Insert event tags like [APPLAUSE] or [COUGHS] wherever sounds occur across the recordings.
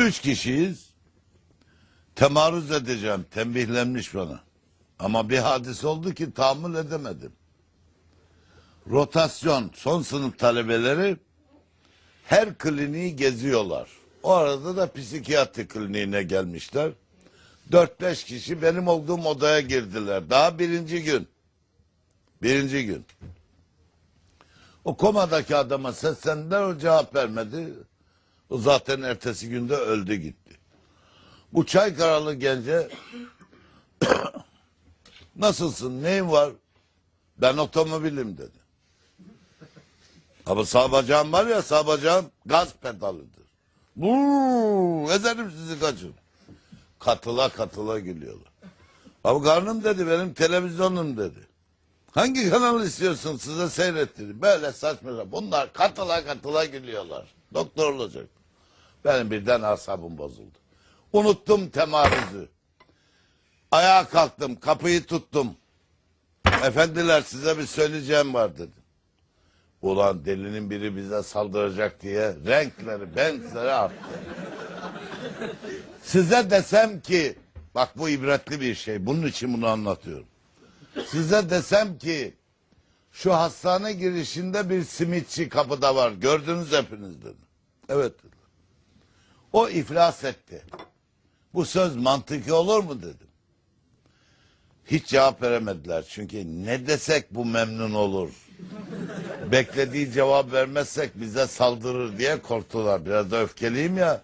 Üç kişiyiz. Temaruz edeceğim. Tembihlenmiş bana. Ama bir hadis oldu ki tahammül edemedim. Rotasyon son sınıf talebeleri her kliniği geziyorlar. O arada da psikiyatri kliniğine gelmişler. 4-5 kişi benim olduğum odaya girdiler. Daha birinci gün. Birinci gün. O komadaki adama seslendiler o cevap vermedi. O zaten ertesi günde öldü gitti. Bu çay karalı gence [COUGHS] nasılsın neyin var? Ben otomobilim dedi. Ama sağ bacağım var ya sağ bacağım gaz pedalıdır. Buuu ezerim sizi kaçın. Katıla katıla gülüyorlar. Abi karnım dedi benim televizyonum dedi. Hangi kanal istiyorsun size seyrettireyim. Böyle saçma. Bunlar katıla katıla gülüyorlar. Doktor olacak. Benim birden asabım bozuldu. Unuttum temarüzü. Ayağa kalktım kapıyı tuttum. Efendiler size bir söyleyeceğim var dedim. Ulan delinin biri bize saldıracak diye renkleri benzeri arttı. Size desem ki bak bu ibretli bir şey bunun için bunu anlatıyorum. Size desem ki şu hastane girişinde bir simitçi kapıda var gördünüz hepiniz dedi. Evet dedi. O iflas etti. Bu söz mantıki olur mu dedim. Hiç cevap veremediler çünkü ne desek bu memnun olur. Beklediği cevap vermezsek bize saldırır diye korktular. Biraz da öfkeliyim ya.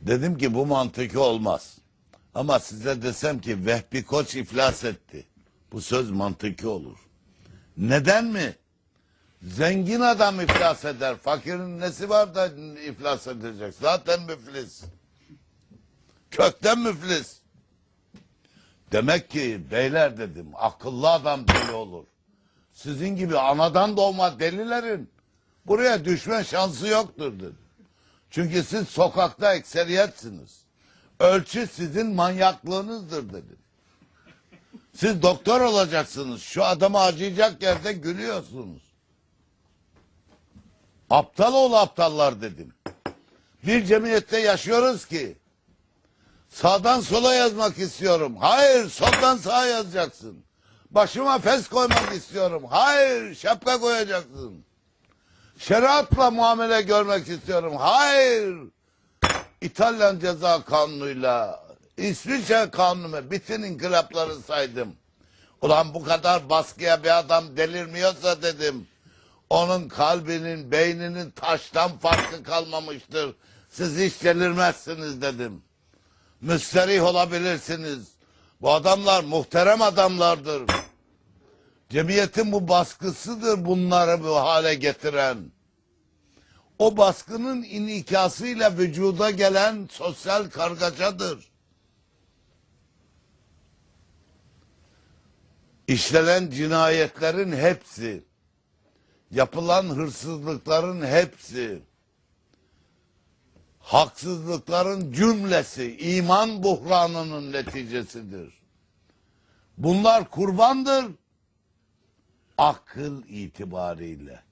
Dedim ki bu mantıki olmaz. Ama size desem ki Vehbi Koç iflas etti. Bu söz mantıki olur. Neden mi? Zengin adam iflas eder. Fakirin nesi var da iflas edecek? Zaten müflis. Kökten müflis. Demek ki beyler dedim akıllı adam deli olur. Sizin gibi anadan doğma delilerin buraya düşme şansı yoktur dedim. Çünkü siz sokakta ekseriyetsiniz. Ölçü sizin manyaklığınızdır dedim. Siz doktor olacaksınız. Şu adamı acıyacak yerde gülüyorsunuz. Aptal ol aptallar dedim. Bir cemiyette yaşıyoruz ki sağdan sola yazmak istiyorum. Hayır soldan sağa yazacaksın. Başıma fes koymak istiyorum. Hayır şapka koyacaksın. Şeriatla muamele görmek istiyorum. Hayır. İtalyan ceza kanunuyla İsviçre kanunu bütün inkılapları saydım. Ulan bu kadar baskıya bir adam delirmiyorsa dedim. Onun kalbinin, beyninin taştan farkı kalmamıştır. Siz hiç delirmezsiniz dedim. Müsterih olabilirsiniz. Bu adamlar muhterem adamlardır. Cemiyetin bu baskısıdır bunları bu hale getiren. O baskının inikasıyla vücuda gelen sosyal kargacadır. İşlenen cinayetlerin hepsi, yapılan hırsızlıkların hepsi, haksızlıkların cümlesi iman buhranının neticesidir. Bunlar kurbandır akıl itibariyle.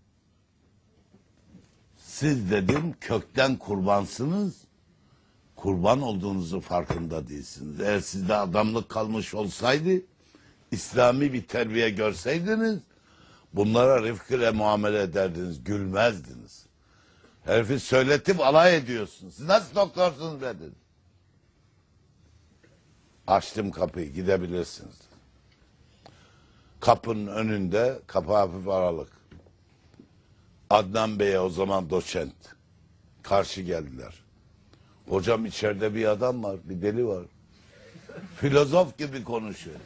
Siz dedim kökten kurbansınız. Kurban olduğunuzu farkında değilsiniz. Eğer sizde adamlık kalmış olsaydı, İslami bir terbiye görseydiniz, bunlara rıfkıyla muamele ederdiniz, gülmezdiniz. Herifi söyletip alay ediyorsunuz. Siz nasıl doktorsunuz dedim. Açtım kapıyı, gidebilirsiniz. Kapının önünde, kapı hafif aralık. Adnan Bey'e o zaman doçent. Karşı geldiler. Hocam içeride bir adam var, bir deli var. Filozof gibi konuşuyor.